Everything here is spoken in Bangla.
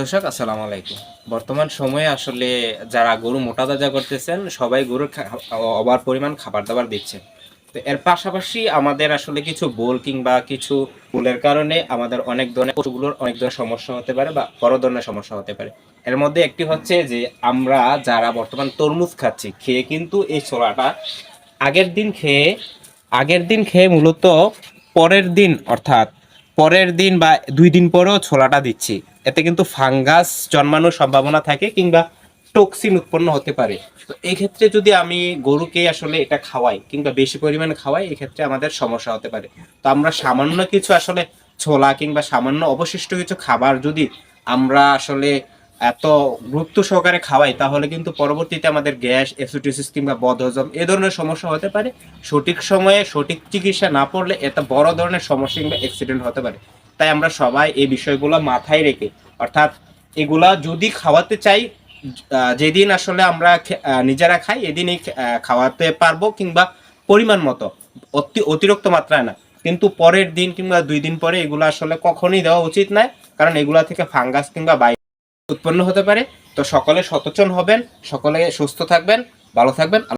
দর্শক, আসসালামু আলাইকুম। বর্তমান সময়ে আসলে যারা গরু মোটা তাজা করতেছেন, সবাই গরুর অবার পরিমাণ খাবার দাবার দিচ্ছে তো এর পাশাপাশি আমাদের আসলে কিছু বোল কিংবা কিছু ভুলের কারণে আমাদের অনেক ধরনের পশুগুলোর অনেক ধরনের সমস্যা হতে পারে বা বড় ধরনের সমস্যা হতে পারে। এর মধ্যে একটি হচ্ছে যে, আমরা যারা বর্তমান তরমুজ খাচ্ছি, খেয়ে কিন্তু এই ছোলাটা আগের দিন খেয়ে, আগের দিন খেয়ে মূলত পরের দিন, অর্থাৎ পরের দিন বা দুই দিন পরেও ছোলাটা দিচ্ছি। এতে কিন্তু ফাঙ্গাস জন্মানোর সম্ভাবনা থাকে কিংবা টক্সিন উৎপন্ন হতে পারে। তো এই ক্ষেত্রে যদি আমি গরুকে আসলে এটা খাওয়াই কিংবা বেশি পরিমাণে খাওয়াই, এক্ষেত্রে আমাদের সমস্যা হতে পারে। তো আমরা সামান্য কিছু আসলে ছোলা কিংবা সামান্য অবশিষ্ট কিছু খাবার যদি আমরা আসলে এত গুরুত্ব সহকারে খাওয়াই, তাহলে কিন্তু পরবর্তীতে আমাদের গ্যাস অ্যাসিডিসিস কিংবা বদহজম এ ধরনের সমস্যা হতে পারে। সঠিক সময়ে সঠিক চিকিৎসা না পড়লে এত বড় ধরনের সমস্যা কিংবা অ্যাক্সিডেন্ট হতে পারে। তাই আমরা সবাই এই বিষয়গুলো মাথায় রেখে, অর্থাৎ এগুলা যদি খাওয়াতে চাই যেদিন আসলে আমরা নিজেরা খাই, এদিনই খাওয়াতে পারব কিংবা পরিমাণ মতো, অতি, অতিরিক্ত মাত্রায় না। কিন্তু পরের দিন কিংবা দুই দিন পরে এগুলো আসলে কখনই দেওয়া উচিত নয়, কারণ এগুলা থেকে ফাঙ্গাস কিংবা বাই উৎপন্ন হতে পারে। তো সকলে সচেতন হবেন, সকলে সুস্থ থাকবেন, ভালো থাকবেন।